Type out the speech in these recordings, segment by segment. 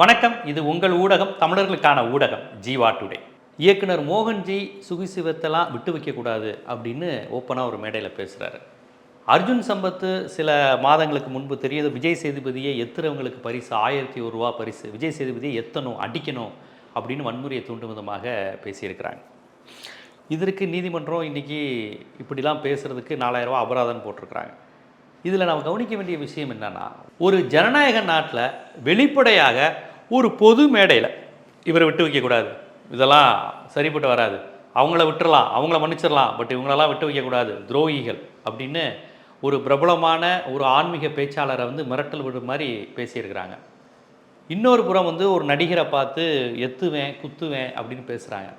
வணக்கம் இது உங்கள் ஊடகம் தமிழர்களுக்கான ஊடகம் ஜீவா டுடே. இயக்குனர் மோகன்ஜி சுகிசிவத்தெல்லாம் விட்டு வைக்கக்கூடாது அப்படின்னு ஓப்பனாக ஒரு மேடையில் பேசுகிறாரு அர்ஜுன் சம்பத்து சில மாதங்களுக்கு முன்பு தெரியுது விஜய் சேதுபதியை எத்துறவங்களுக்கு பரிசு ஆயிரத்தி ஒரு ரூபா பரிசு விஜய் சேதுபதியை எத்தணும் அடிக்கணும் அப்படின்னு வன்முறையை தூண்டும் விதமாக பேசியிருக்கிறாங்க. இதற்கு நீதிமன்றம் இன்றைக்கி இப்படிலாம் பேசுகிறதுக்கு நாலாயிரம் ரூபா அபராதம் போட்டிருக்கிறாங்க. இதில் நம்ம கவனிக்க வேண்டிய விஷயம் என்னன்னா ஒரு ஜனநாயக நாட்டில் வெளிப்படையாக ஒரு பொது மேடையில் இவரை விட்டு வைக்கக்கூடாது இதெல்லாம் சரிப்பட்டு வராது. அவங்கள விட்டுறலாம் அவங்கள மன்னிச்சிடலாம் பட் இவங்களெல்லாம் விட்டு வைக்கக்கூடாது துரோகிகள் அப்படின்னு ஒரு பிரபலமான ஒரு ஆன்மீக பேச்சாளரை வந்து மிரட்டல் விடுற மாதிரி பேசியிருக்கிறாங்க. இன்னொரு புறம் வந்து ஒரு நடிகரை பார்த்து எத்துவேன் குத்துவேன் அப்படின்னு பேசுகிறாங்க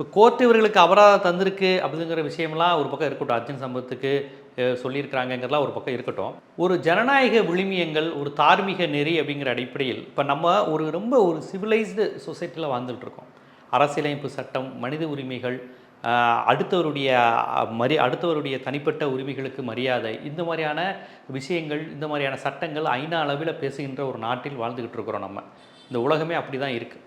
இப்போ கோர்ட் இவர்களுக்கு அபராதம் தந்திருக்கு அப்படிங்கிற விஷயம்லாம் ஒரு பக்கம் இருக்கட்டும். அர்ஜுன் சம்பவத்துக்கு அஹ், சொல்லியிருக்கிறாங்கங்கிறலாம் ஒரு பக்கம் இருக்கட்டும். ஒரு ஜனநாயக விழுமியங்கள் ஒரு தார்மீக நெறி அப்படிங்கிற அடிப்படையில் இப்போ நம்ம ஒரு ரொம்ப ஒரு சிவிலைஸ்டு சொசைட்டியில் வாழ்ந்துட்டுருக்கோம். அரசியலமைப்பு சட்டம் மனித உரிமைகள் அடுத்தவருடைய மரி அடுத்தவருடைய தனிப்பட்ட உரிமைகளுக்கு மரியாதை இந்த மாதிரியான விஷயங்கள் இந்த மாதிரியான சட்டங்கள் ஐநா அளவில் பேசுகின்ற ஒரு நாட்டில் வாழ்ந்துக்கிட்டு இருக்கிறோம் நம்ம. இந்த உலகமே அப்படி தான் இருக்குது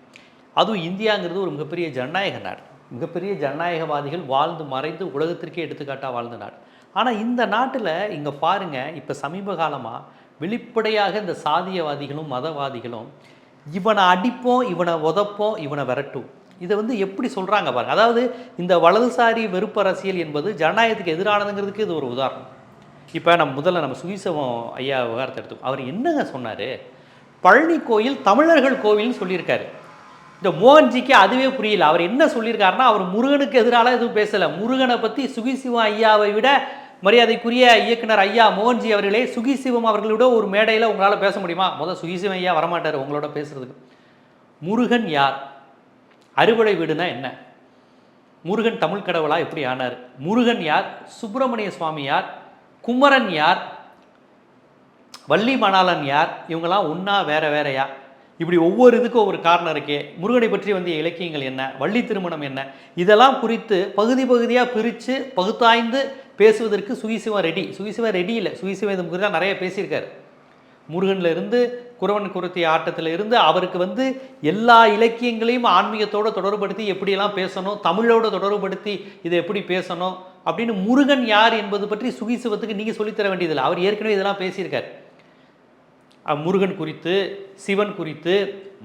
அதுவும் இந்தியாங்கிறது ஒரு மிகப்பெரிய ஜனநாயக நாடு. மிகப்பெரிய ஜனநாயகவாதிகள் வாழ்ந்து மறைந்து உலகத்திற்கே எடுத்துக்காட்டாக வாழ்ந்த நாடு. ஆனால் இந்த நாட்டில் இங்கே பாருங்கள் இப்போ சமீப காலமாக வெளிப்படையாக இந்த சாதியவாதிகளும் மதவாதிகளும் இவனை அடிப்போம் இவனை உதப்போம் இவனை விரட்டும் இதை வந்து எப்படி சொல்கிறாங்க பாருங்க. அதாவது இந்த வலதுசாரி வெறுப்பு அரசியல் என்பது ஜனநாயகத்துக்கு எதிரானதுங்கிறதுக்கு இது ஒரு உதாரணம். இப்போ நம்ம முதல்ல நம்ம சுகிசவம் ஐயா விவகாரத்தை எடுத்தோம் அவர் என்னங்க சொன்னார்? பழனி கோயில் தமிழர்கள் கோவில்னு சொல்லியிருக்காரு. இந்த மோகன்ஜிக்கு அதுவே புரியல. அவர் என்ன சொல்லியிருக்காருன்னா அவர் முருகனுக்கு எதிரால எதுவும் பேசலை. முருகனை பற்றி சுகிசிவம் ஐயாவை விட மரியாதைக்குரிய இயக்குனர் ஐயா மோகன்ஜி அவர்களே சுகிசிவம் அவர்களோட ஒரு மேடையில் உங்களால் பேச முடியுமா? முதல் சுகிசிவம் ஐயா வரமாட்டார் உங்களோட பேசுறதுக்கு. முருகன் யார்? அறுவடை வீடுனா என்ன? முருகன் தமிழ் கடவுளா எப்படி ஆனார்? முருகன் யார்? சுப்பிரமணிய சுவாமி யார்? குமரன் யார்? வள்ளி மணாளன் யார்? இவங்கெல்லாம் ஒன்றா வேற வேறயா? இப்படி ஒவ்வொரு இதுக்கும் ஒரு காரணம் இருக்கே. முருகனை பற்றி வந்த இலக்கியங்கள் என்ன? வள்ளி திருமணம் என்ன? இதெல்லாம் குறித்து பகுதி பகுதியாக பிரித்து பகுத்தாய்ந்து பேசுவதற்கு சுகிசிவம் ரெடி. சுகிசிவம் ரெடி இல்லை. சுகிசிவம் இது குறித்து நிறைய பேசியிருக்காரு. முருகன்ல இருந்து குறவன் குருத்தி ஆட்டத்தில் இருந்து அவருக்கு வந்து எல்லா இலக்கியங்களையும் ஆன்மீகத்தோடு தொடர்புபடுத்தி எப்படியெல்லாம் பேசணும் தமிழோடு தொடர்புபடுத்தி இதை எப்படி பேசணும் அப்படின்னு முருகன் யார் என்பது பற்றி சுகிசிவத்துக்கு நீங்கள் சொல்லித்தர வேண்டியதில்லை. அவர் ஏற்கனவே இதெல்லாம் பேசியிருக்கார். முருகன் குறித்து சிவன் குறித்து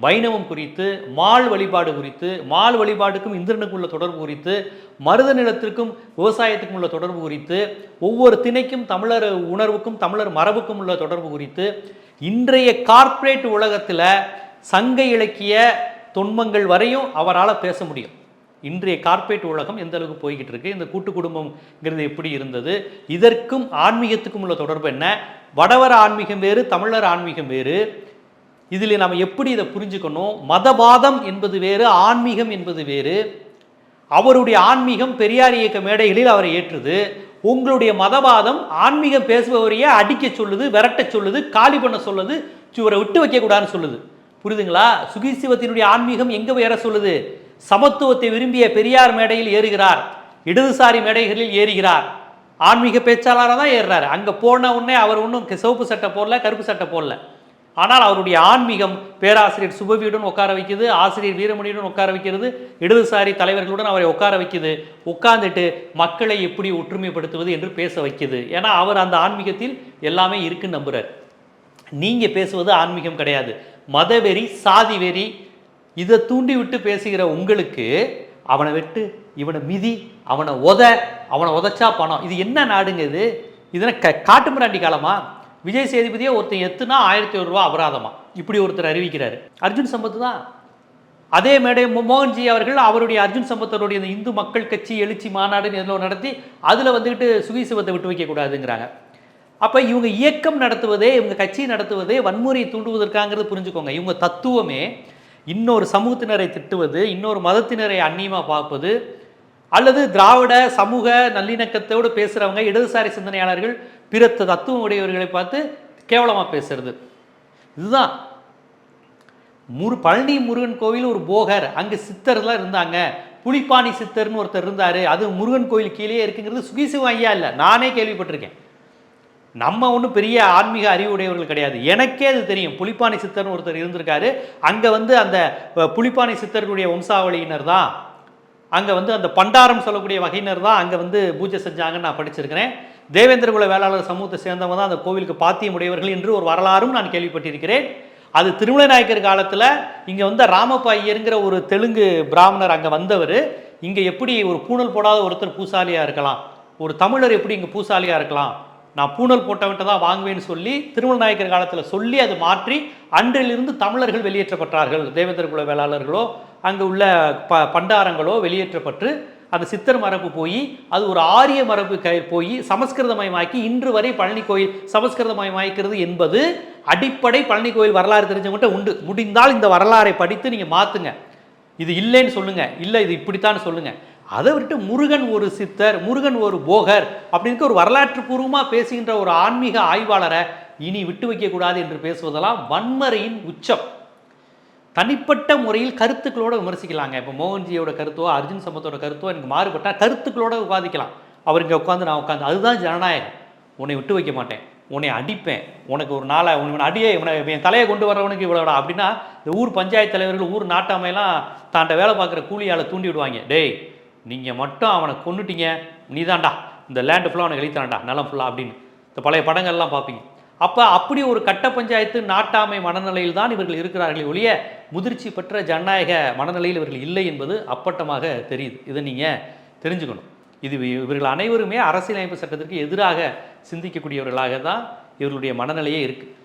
வைணவம் குறித்து மால் வழிபாடு குறித்து மால் வழிபாடுக்கும் இந்திரனுக்கும் உள்ள தொடர்பு குறித்து மருத நிலத்திற்கும் விவசாயத்துக்கும் உள்ள தொடர்பு குறித்து ஒவ்வொரு திணைக்கும் தமிழர் உணர்வுக்கும் தமிழர் மரபுக்கும் உள்ள தொடர்பு குறித்து இன்றைய கார்ப்பரேட் உலகத்தில் சங்க இலக்கிய தொன்மங்கள் வரையும் அவரால் பேச முடியும். இன்றைய கார்ப்பரேட் உலகம் எந்த அளவுக்கு போய்கிட்டு இருக்கு இந்த கூட்டு குடும்பம்ங்கிறது எப்படி இருந்தது இதற்கும் ஆன்மீகத்துக்கும் உள்ள தொடர்பு என்ன வடவர ஆன்மீகம் வேறு தமிழர் ஆன்மீகம் வேறு இதில் நாம் எப்படி இதை புரிஞ்சுக்கணும் மதவாதம் என்பது வேறு ஆன்மீகம் என்பது வேறு அவருடைய ஆன்மீகம் பெரியார் இயக்க மேடைகளில் அவரை ஏற்றுது உங்களுடைய மதவாதம் ஆன்மீகம் பேசுபவரையே அடிக்க சொல்லுது விரட்ட சொல்லுது காலி பண்ண சொல்லுது இவரை விட்டு வைக்கக்கூடாதுன்னு சொல்லுது. புரியுதுங்களா? சுகிசிவத்தினுடைய ஆன்மீகம் எங்கே வேற சொல்லுது? சமத்துவத்தை விரும்பிய பெரியார் மேடையில் ஏறுகிறார். இடதுசாரி மேடைகளில் ஏறுகிறார். ஆன்மீக பேச்சாளராக தான் ஏறுறாரு. அங்கே போன உடனே அவர் ஒன்றும் சிவப்பு சட்டை போடல கருப்பு சட்டை போடல. ஆனால் அவருடைய ஆன்மீகம் பேராசிரியர் சுபவியுடன் உட்கார வைக்குது ஆசிரியர் வீரமணியுடன் உட்கார வைக்கிறது இடதுசாரி தலைவர்களுடன் அவரை உட்கார வைக்குது உட்கார்ந்துட்டு மக்களை எப்படி ஒற்றுமைப்படுத்துவது என்று பேச வைக்குது. ஏன்னா அவர் அந்த ஆன்மீகத்தில் எல்லாமே இருக்குன்னு நம்புகிறார் நீங்கள் பேசுவது ஆன்மீகம் கிடையாது. மதவெறி சாதி வெறி இதை தூண்டி விட்டு பேசுகிற உங்களுக்கு அவனை வெட்டு இவனை மிதி அவனை உத அவனை உதைச்சா பணம். இது என்ன நாடுங்க இது? இதனை க காட்டு மிராண்டி காலமா? விஜய் சேதுபதியை ஒருத்தன் எத்துனா ஆயிரத்தி ஒரு ரூபா அபராதமா? இப்படி ஒருத்தர் அறிவிக்கிறாரு. அர்ஜுன் சம்பத் தான். அதே மேடை மோகன்ஜி அவர்கள் அவருடைய அர்ஜுன் சம்பத்தருடைய இந்த இந்து மக்கள் கட்சி எழுச்சி மாநாடுன்னு எதில் நடத்தி அதில் வந்துக்கிட்டு சுகிசிவத்தை விட்டு வைக்கக்கூடாதுங்கிறாங்க அப்போ இவங்க இயக்கம் நடத்துவதே இவங்க கட்சி நடத்துவதே வன்முறையை தூண்டுவதற்காங்கிறது புரிஞ்சுக்கோங்க. இவங்க தத்துவமே இன்னொரு சமூகத்தினரை திட்டுவது இன்னொரு மதத்தினரை அந்நியமாக பார்ப்பது அல்லது திராவிட சமூக நல்லிணக்கத்தோடு பேசுகிறவங்க இடதுசாரி சிந்தனையாளர்கள் பிற தத்துவம் உடையவர்களை பார்த்து கேவலமாக பேசுறது. இதுதான். முரு பழனி முருகன் கோவில் ஒரு போகர். அங்கே சித்தர்லாம் இருந்தாங்க. புலிப்பாணி சித்தர்னு ஒருத்தர் இருந்தார். அது முருகன் கோயில் கீழே இருக்குங்கிறது சுகிசிவம் ஐயா இல்லை. நானே கேள்விப்பட்டிருக்கேன். நம்ம ஒன்றும் பெரிய ஆன்மீக அறிவுடையவர்கள் கிடையாது. எனக்கே அது தெரியும். புலிப்பாணி சித்தர்னு ஒருத்தர் இருந்திருக்காரு. அங்கே வந்து அந்த புலிப்பாணி சித்தர்களுடைய வம்சாவளியினர் தான். அங்கே வந்து அந்த பண்டாரம் சொல்லக்கூடிய வகையினர் தான் அங்கே வந்து பூஜை செஞ்சாங்கன்னு நான் படிச்சிருக்கிறேன். தேவேந்திரகுல வேளாளர் சமூகத்தை சேர்ந்தவங்க தான் அந்த கோவிலுக்கு பாத்தியம் உடையவர்கள் என்று ஒரு வரலாறும் நான் கேள்விப்பட்டிருக்கிறேன். அது திருமலை நாயக்கர் காலத்தில் இங்கே வந்த ராமப்ப ஐயருங்கிற ஒரு தெலுங்கு பிராமணர் அங்கே வந்தவர். இங்கே எப்படி ஒரு பூணல் போடாத ஒருத்தர் பூசாலியாக இருக்கலாம். ஒரு தமிழர் எப்படி இங்கே பூசாலியாக இருக்கலாம். நான் பூணல் போட்டவன்ட்ட தான் வாங்குவேன்னு சொல்லி திருமணநாயக்கர் காலத்தில் சொல்லி அது மாற்றி அன்றிலிருந்து தமிழர்கள் வெளியேற்றப்பட்டார்கள். தேவேந்திர குல வேளாளர்களோ அங்கே உள்ள ப பண்டாரங்களோ வெளியேற்றப்பட்டு அந்த சித்தர் மரபு போய் அது ஒரு ஆரிய மரபு போய் சமஸ்கிருதமயமாக்கி இன்று வரை பழனி கோயில் சமஸ்கிருதமயமாக்கிறது என்பது அடிப்படை பழனி கோயில் வரலாறு தெரிஞ்சவங்ககிட்ட உண்டு. முடிந்தால் இந்த வரலாறை படித்து நீங்கள் மாற்றுங்க இது இல்லைன்னு சொல்லுங்கள் இல்லை இது இப்படித்தான் சொல்லுங்கள் அதை விட்டு முருகன் ஒரு சித்தர் முருகன் ஒரு போகர் அப்படின்னு ஒரு வரலாற்று பூர்வமாக பேசுகின்ற ஒரு ஆன்மீக ஆய்வாளரை இனி விட்டு வைக்கக்கூடாது என்று பேசுவதெல்லாம் வன்மறையின் உச்சம். தனிப்பட்ட முறையில் கருத்துக்களோட விமர்சிக்கலாங்க. இப்போ மோகன்ஜியோட கருத்தோ அர்ஜுன் சம்பத்தோட கருத்தோ எனக்கு மாறுபட்டால் கருத்துக்களோட விவாதிக்கலாம். அவர் இங்கே உட்காந்து நான் உட்காந்து அதுதான் ஜனநாயகம். உன்னை விட்டு வைக்க மாட்டேன். உன்னை அடிப்பேன். உனக்கு ஒரு நாளை உன் அடியே உன என் தலையை கொண்டு வர்றவனுக்கு இவ்வளோடா அப்படின்னா இந்த ஊர் பஞ்சாயத்து தலைவர்கள் ஊர் நாட்டாமையெல்லாம் தாண்ட வேலை பார்க்குற கூலியால் தூண்டி விடுவாங்க. டேய் நீங்கள் மட்டும் அவனை கொண்டுட்டீங்க நீதான்டா இந்த லேண்டு ஃபுல்லாக அவனை எழுத்தாண்டா நிலம் ஃபுல்லாக அப்படின்னு. இந்த பழைய படங்கள்லாம் பார்ப்பீங்க. அப்போ அப்படி ஒரு கட்ட பஞ்சாயத்து நாட்டாமை மனநிலையில் தான் இவர்கள் இருக்கிறார்களே ஒழிய முதிர்ச்சி பெற்ற ஜனநாயக மனநிலையில் இவர்கள் இல்லை என்பது அப்பட்டமாக தெரியுது. இதை நீங்கள் தெரிஞ்சுக்கணும். இது இவர்கள் அனைவருமே அரசியலமைப்பு சட்டத்திற்கு எதிராக சிந்திக்கக்கூடியவர்களாக தான் இவர்களுடைய மனநிலையே இருக்குது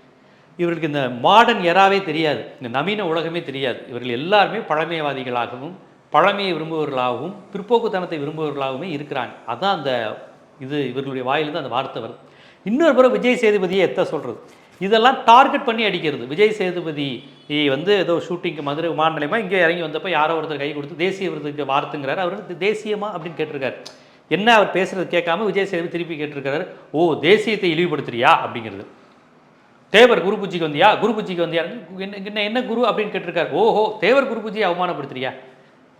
இவர்களுக்கு இந்த மாடர்ன் எராவே தெரியாது. இந்த நவீன உலகமே தெரியாது. இவர்கள் எல்லாருமே பழமைவாதிகளாகவும் பழமையை விரும்புபவர்களாகவும் பிற்போக்குத்தனத்தை விரும்புபவர்களாகவுமே இருக்கிறாங்க அதான் அந்த இது இவர்களுடைய வாயிலிருந்து அந்த வார்த்தை வருது இன்னொரு பிறகு விஜய் சேதுபதியை எத்த சொல்கிறது இதெல்லாம் டார்கெட் பண்ணி அடிக்கிறது. விஜய் சேதுபதி வந்து ஏதோ ஷூட்டிங்க்கு மதுரை விமான நிலையமாக இங்கே இறங்கி வந்தப்போ யாரோ ஒருத்தர் கை கொடுத்து தேசிய விருதுக்கு வார்த்தைங்கிறார். அவர் வந்து தேசியமா அப்படின்னு கேட்டிருக்காரு. என்ன அவர் பேசுறது கேட்காம விஜய் சேதுபதி திருப்பி கேட்டிருக்காரு ஓ தேசியத்தை இழிவுபடுத்துறியா? அப்படிங்கிறது. தேவர் குரு பூஜைக்கு வந்தியா? குரு பூஜைக்கு வந்தியா? என்ன என்ன என்ன குரு அப்படின்னு கேட்டிருக்காரு. ஓஹோ தேவர் குரு பூஜையை அவமானப்படுத்துறியா?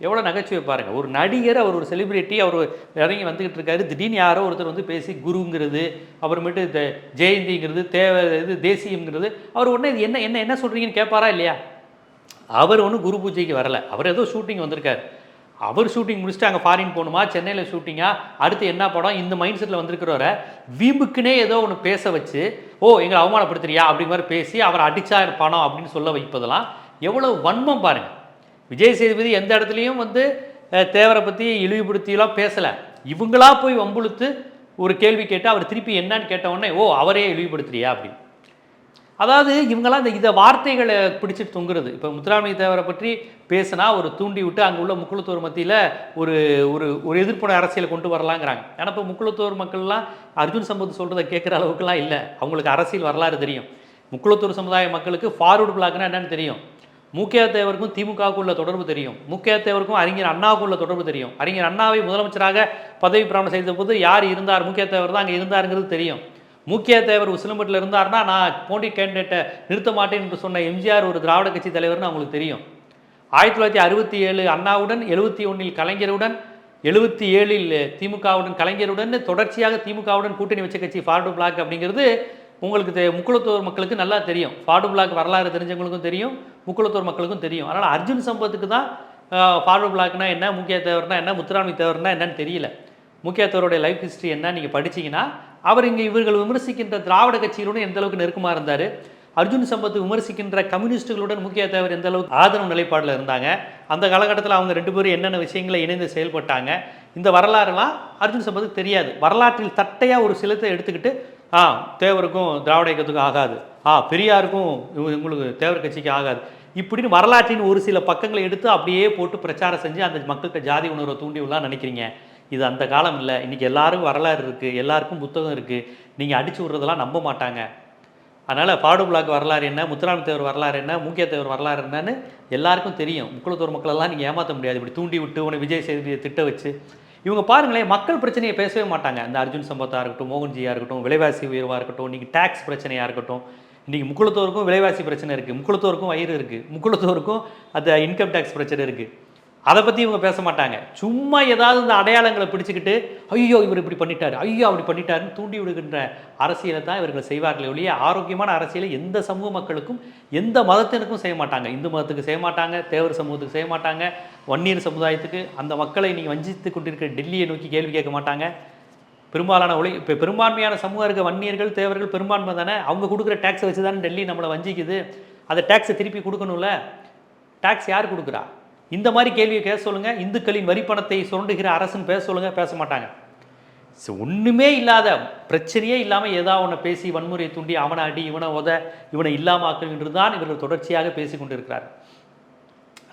எவ்வளோ நகைச்சுவை பாருங்கள் ஒரு நடிகர் அவர் ஒரு செலிபிரிட்டி அவர் இறங்கி வந்துக்கிட்டு இருக்காரு. திடீர்னு யாரோ ஒருத்தர் வந்து பேசி குருங்கிறது அப்புறமேட்டு இந்த ஜெயந்திங்கிறது தேவை இது தேசியங்கிறது அவர் உடனே இது என்ன என்ன என்ன சொல்கிறீங்கன்னு கேட்பாரா இல்லையா? அவர் ஒன்றும் குரு பூஜைக்கு வரலை. அவர் ஏதோ ஷூட்டிங் வந்திருக்கார். அவர் ஷூட்டிங் முடிச்சுட்டு அங்கே ஃபாரின் போகணுமா? சென்னையில் ஷூட்டிங்கா அடுத்து என்ன படம்? இந்த மைண்ட் செட்டில் வந்திருக்கிறவரை வீம்புக்குனே ஏதோ ஒன்று பேச வச்சு ஓ எங்களை அவமானப்படுத்துறியா? அப்படிங்கிற மாதிரி பேசி அவர் அடித்தா பணம் அப்படின்னு சொல்ல வைப்பதெல்லாம் எவ்வளவு வன்மம் பாருங்கள் விஜய் சேதுபதி எந்த இடத்துலையும் வந்து தேவரை பற்றி இழிவுபடுத்தியெல்லாம் பேசலை. இவங்களா போய் வம்புழுத்து ஒரு கேள்வி கேட்டு அவர் திருப்பி என்னன்னு கேட்டவுடனே ஓ அவரே இழிவுபடுத்துறியா? அப்படின்னு. அதாவது இவங்களாம் இந்த இதை வார்த்தைகளை பிடிச்சிட்டு தொங்குறது. இப்போ முத்துராமலிங்க தேவரை பற்றி பேசினா ஒரு தூண்டி விட்டு அங்கே உள்ள முக்குளத்தூர் மத்தியில் ஒரு ஒரு ஒரு எதிர்ப்புண அரசியலை கொண்டு வரலாங்கிறாங்க. ஏன்னா இப்போ முக்குளத்தூர் மக்கள்லாம் அர்ஜுன் சம்பத் சொல்கிறத கேட்குற அளவுக்குலாம் இல்லை. அவங்களுக்கு அரசியல் வரலாறு தெரியும். முக்குளத்தூர் சமுதாய மக்களுக்கு ஃபார்வர்டு பிளாக்னா என்னன்னு தெரியும். முக்கிய தேவருக்கும் திமுகவுக்கு உள்ள தொடர்பு தெரியும். முக்கிய தேவருக்கும் அறிஞர் அண்ணாவுக்கு உள்ள தொடர்பு தெரியும். அறிஞர் அண்ணாவை முதலமைச்சராக பதவி பிரமாணம் செய்த போது யார் இருந்தார் முக்கிய தேவர் தான் அங்கே இருந்தாருங்கிறது தெரியும். முக்கிய தேவர் உசிலம்பட்டில் இருந்தார்னா நான் போட்டி கேண்டிடேட்டை நிறுத்த மாட்டேன் என்று சொன்ன எம்ஜிஆர் ஒரு திராவிட கட்சி தலைவர்னு அவங்களுக்கு தெரியும். ஆயிரத்தி தொள்ளாயிரத்தி அறுபத்தி ஏழு அண்ணாவுடன் எழுபத்தி ஒன்றில் கலைஞருடன் எழுபத்தி ஏழில் திமுகவுடன் கலைஞருடன் தொடர்ச்சியாக திமுகவுடன் கூட்டணி வச்ச கட்சி ஃபார்டு பிளாக் அப்படிங்கிறது உங்களுக்கு தெ முக்குளத்தூர் மக்களுக்கு நல்லா தெரியும். ஃபார்டு பிளாக் வரலாறு தெரிஞ்சவங்களுக்கும் தெரியும். முக்குளத்தூர் மக்களுக்கும் தெரியும். அதனால் அர்ஜுன் சம்பத்துக்கு தான் ஃபார்வர்ட் பிளாக்னா என்ன முக்கிய தேவர்னா என்ன முத்துராமி தேவர்னா என்னன்னு தெரியல. முக்கிய தேவருடைய லைஃப் ஹிஸ்ட்ரி என்ன நீங்கள் படிச்சீங்கன்னா அவர் இங்கே இவர்கள் விமர்சிக்கின்ற திராவிட கட்சிகளுடன் எந்த அளவுக்கு நெருக்கமாக இருந்தார் அர்ஜுன் சம்பத் விமர்சிக்கின்ற கம்யூனிஸ்டுகளுடன் முக்கிய தேவர் எந்த அளவுக்கு ஆதரவு நிலைப்பாடில் இருந்தாங்க அந்த காலகட்டத்தில் அவங்க ரெண்டு பேரும் என்னென்ன விஷயங்களை இணைந்து செயல்பட்டாங்க இந்த வரலாறுலாம் அர்ஜுன் சம்பத்துக்கு தெரியாது. வரலாற்றில் தட்டையாக ஒரு சிலத்தை எடுத்துக்கிட்டு ஆ தேவருக்கும் திராவிட இயக்கத்துக்கும் ஆகாது. ஆ பெரியாருக்கும் உங்களுக்கு தேவர் கட்சிக்கு ஆகாது. இப்படின்னு வரலாற்றின் ஒரு சில பக்கங்களை எடுத்து அப்படியே போட்டு பிரச்சாரம் செஞ்சு அந்த மக்கள்கிட்ட ஜாதி உணர்வை தூண்டி விடலாம் நினைக்கிறீங்க. இது அந்த காலம் இல்லை. இன்றைக்கி எல்லாரும் வரலாறு இருக்குது எல்லாருக்கும் புத்தகம் இருக்குது நீங்கள் அடித்து விட்றதெல்லாம் நம்ப மாட்டாங்க. அதனால் பாடு பிளாக் வரலாறு என்ன? முத்துராமி தேவர் வரலாறு என்ன? மூக்கிய தேவர் வரலாறு என்னன்னு எல்லாருக்கும் தெரியும். முக்குளத்தூர் மக்களெல்லாம் நீங்கள் ஏமாற்ற முடியாது. இப்படி தூண்டி விட்டு உன விஜய் சேதுபதியை திட்ட வச்சு. இவங்க பாருங்களேன் மக்கள் பிரச்சனையை பேசவே மாட்டாங்க. இந்த அர்ஜுன் சம்பத்தாக இருக்கட்டும் மோகன்ஜியாக இருக்கட்டும் விலைவாசி உயர்வாக இருக்கட்டும் இன்றைக்கி டேக்ஸ் பிரச்சனையாக இருக்கட்டும் இன்றைக்கி முக்குளத்தோருக்கும் விலைவாசி பிரச்சனை இருக்குது முக்குளத்தோருக்கும் வயிறு இருக்குது முக்குளத்தோருக்கும் அந்த இன்கம் டேக்ஸ் பிரச்சனை இருக்குது அதை பற்றி இவங்க பேச மாட்டாங்க. சும்மா ஏதாவது இந்த அடையாளங்களை பிடிச்சிக்கிட்டு ஐயோ இவர் இப்படி பண்ணிட்டாரு ஐயோ அப்படி பண்ணிட்டாருன்னு தூண்டி விடுகின்ற அரசியலை தான் இவர்கள் செய்வார்களே ஒழிய ஆரோக்கியமான அரசியலை எந்த சமூக மக்களுக்கும் எந்த மதத்தினருக்கும் செய்ய மாட்டாங்க. இந்து மதத்துக்கு செய்ய மாட்டாங்க தேவர் சமூகத்துக்கு செய்ய மாட்டாங்க வன்னியர் சமுதாயத்துக்கு அந்த மக்களை நீங்கள் வஞ்சித்து கொண்டிருக்கிற டெல்லியை நோக்கி கேள்வி கேட்க மாட்டாங்க. பெரும்பாலான ஒளி இப்போ பெரும்பான்மையான சமூகம் இருக்க வன்னியர்கள் தேவர்கள் பெரும்பான்மை தானே? அவங்க கொடுக்குற டேக்ஸை வச்சு தானே டெல்லி நம்மளை வஞ்சிக்குது. அந்த டேக்ஸை திருப்பி கொடுக்கணும்ல? டேக்ஸ் யார் கொடுக்குறா? இந்த மாதிரி கேள்வியை பேச சொல்லுங்கள் இந்துக்களின் வரி பணத்தை சுரண்டுகிற அரசுன்னு பேச சொல்லுங்க பேச மாட்டாங்க. ஒன்றுமே இல்லாத பிரச்சனையே இல்லாமல் ஏதாவது ஒன்று பேசி வன்முறையை தூண்டி அவனை அடி இவனை உத இவனை இல்லாமாக்குன்றது தான் இவர்கள் தொடர்ச்சியாக பேசி கொண்டிருக்கிறார்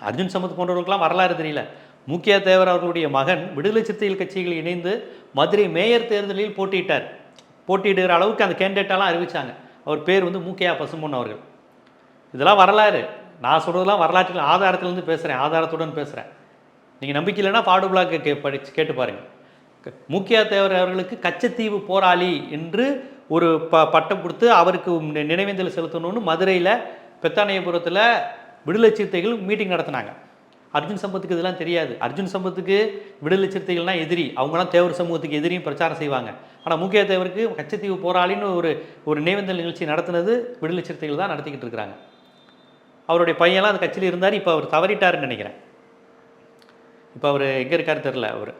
அர்ஜுன் சமத் போன்றவர்களுக்கெல்லாம் வரலாறு தெரியல. முக்கிய தேவர் அவர்களுடைய மகன் விடுதலை சிறுத்தைகள் கட்சிகள் இணைந்து மதுரை மேயர் தேர்தலில் போட்டியிட்டார். போட்டியிடுகிற அளவுக்கு அந்த கேண்டிடேட்டெல்லாம் அறிவித்தாங்க அவர் பேர் வந்து மூக்கையா பசும்பொன் அவர்கள். இதெல்லாம் வரலாறு. நான் சொல்கிறதெல்லாம் வரலாற்றில் ஆதாரத்திலேருந்து பேசுகிறேன் ஆதாரத்துடன் பேசுகிறேன் நீங்கள் நம்பிக்கை இல்லைன்னா பாடு பிளாக்கு கே படிச்சு கேட்டு பாருங்கள் முக்கியா தேவர் அவர்களுக்கு கச்சத்தீவு போராளி என்று ஒரு ப பட்டம் கொடுத்து அவருக்கு நினைவேந்தல் செலுத்தணும்னு மதுரையில் பெத்தானியபுரத்தில் விடுதலை சிறுத்தைகள் மீட்டிங் நடத்தினாங்க. அர்ஜுன் சம்பத்துக்கு இதெல்லாம் தெரியாது. அர்ஜுன் சம்பத்துக்கு விடுதலை சிறுத்தைகள்லாம் எதிரி. அவங்களாம் தேவர் சமூகத்துக்கு எதிரியும் பிரச்சாரம் செய்வாங்க. ஆனால் முக்கிய தேவருக்கு கச்சத்தீவு போராளின்னு ஒரு ஒரு நினைவேந்தல் நிகழ்ச்சி நடத்தினது விடுதலை சிறுத்தைகள் தான் நடத்திக்கிட்டு இருக்கிறாங்க. அவருடைய பையன்லாம் அந்த கட்சியில் இருந்தார். இப்போ அவர் தவறிட்டாருன்னு நினைக்கிறேன். இப்போ அவர் எங்கே இருக்காரு தெரில அவர்.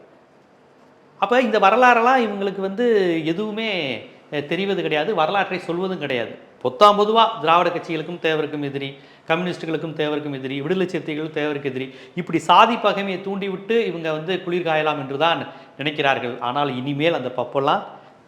அப்போ இந்த வரலாறெல்லாம் இவங்களுக்கு வந்து எதுவுமே தெரிவது கிடையாது. வரலாற்றை சொல்வதும் கிடையாது. பொத்தாம் பொதுவாக திராவிட கட்சிகளுக்கும் தேவருக்கும் எதிரி கம்யூனிஸ்டுகளுக்கும் தேவருக்கும் எதிரி விடுதலை சிறுத்தைகளும் தேவருக்கு எதிரி. இப்படி சாதி பகைமையை தூண்டிவிட்டு இவங்க வந்து குளிர் காயலாம் என்று தான் நினைக்கிறார்கள். ஆனால் இனிமேல் அந்த பப்பெல்லாம்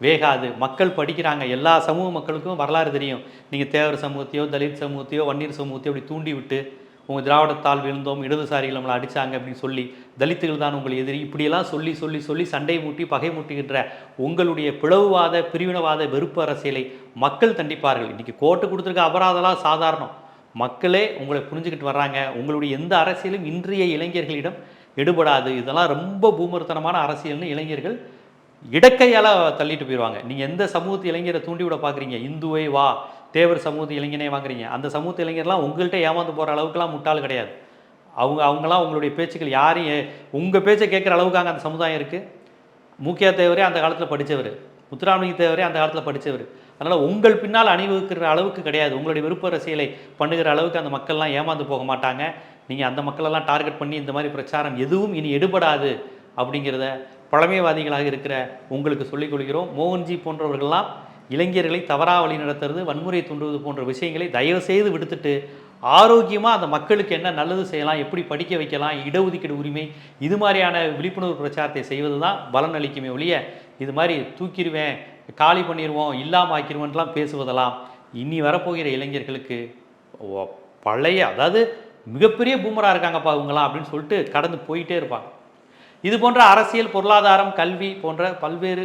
வேகாது. மக்கள் படிக்கிறாங்க. எல்லா சமூக மக்களுக்கும் வரலாறு தெரியும். நீங்கள் தேவர் சமூகத்தையோ தலித் சமூகத்தையோ வன்னியர் சமூகத்தையோ அப்படி தூண்டி விட்டு உங்கள் திராவிடத்தால் விழுந்தோம் இடதுசாரிகள் நம்மளை அடிச்சாங்க அப்படின்னு சொல்லி தலித்துகள் தான் உங்கள் எதிரி. இப்படியெல்லாம் சொல்லி சொல்லி சொல்லி சண்டை மூட்டி பகை மூட்டுகின்ற உங்களுடைய பிளவுவாத பிரிவினவாத வெறுப்பு அரசியலை மக்கள் தண்டிப்பார்கள். இன்றைக்கி கோர்ட்டு கொடுத்துருக்க அபராதெல்லாம் சாதாரணம். மக்களே உங்களை புரிஞ்சுக்கிட்டு வர்றாங்க. உங்களுடைய எந்த அரசியலும் இன்றைய இளைஞர்களிடம் எடுபடாது. இதெல்லாம் ரொம்ப பூமர்த்தனமான அரசியல்னு இளைஞர்கள் இடக்கையால் தள்ளிட்டு போயிடுவாங்க. நீங்கள் எந்த சமூகத்து இளைஞரை தூண்டிவிட பார்க்குறீங்க இந்துவை வா. தேவர் சமூக இளைஞனே வாங்குறீங்க. அந்த சமூக இளைஞர்லாம் உங்கள்கிட்ட ஏமாந்து போகிற அளவுக்குலாம் முட்டாள் கிடையாது. அவங்க அவங்களாம் உங்களுடைய பேச்சுக்கள் யாரையும் உங்கள் பேச்சை கேட்குற அளவுக்கு அங்கே அந்த சமுதாயம் இருக்குது மூக்கியா தேவரே அந்த காலத்தில் படித்தவர் முத்துராமலிங்க தேவரே அந்த காலத்தில் படித்தவர் அதனால் உங்கள் பின்னால் அணிவகுக்கிற அளவுக்கு கிடையாது. உங்களுடைய விருப்ப அரசியலை பண்ணுகிற அளவுக்கு அந்த மக்கள்லாம் ஏமாந்து போக மாட்டாங்க. நீங்கள் அந்த மக்களெல்லாம் டார்கெட் பண்ணி இந்த மாதிரி பிரச்சாரம் எதுவும் இனி எடுபடாது அப்படிங்கிறத பழமைவாதிகளாக இருக்கிற உங்களுக்கு சொல்லிக் கொள்கிறோம் மோகன்ஜி போன்றவர்கள்லாம் இளைஞர்களை தவறாக வழி நடத்துறது வன்முறை தூண்டுவது போன்ற விஷயங்களை தயவு செய்து விடுத்துட்டு ஆரோக்கியமாக அந்த மக்களுக்கு என்ன நல்லது செய்யலாம் எப்படி படிக்க வைக்கலாம் இடஒதுக்கீடு உரிமை இது மாதிரியான விழிப்புணர்வு பிரச்சாரத்தை செய்வது தான் பலன் அளிக்குமே ஒழிய இது மாதிரி தூக்கிடுவேன் காலி பண்ணிடுவோம் இல்லாமல் ஆக்கிடுவோன்லாம் பேசுவதெல்லாம் இனி வரப்போகிற இளைஞர்களுக்கு ஒ- பழைய அதாவது மிகப்பெரிய பூமராக இருக்காங்கப்பா இவங்களாம் அப்படின்னு சொல்லிட்டு கடந்து போயிட்டே இருப்பாங்க. இது போன்ற அரசியல் பொருளாதாரம் கல்வி போன்ற பல்வேறு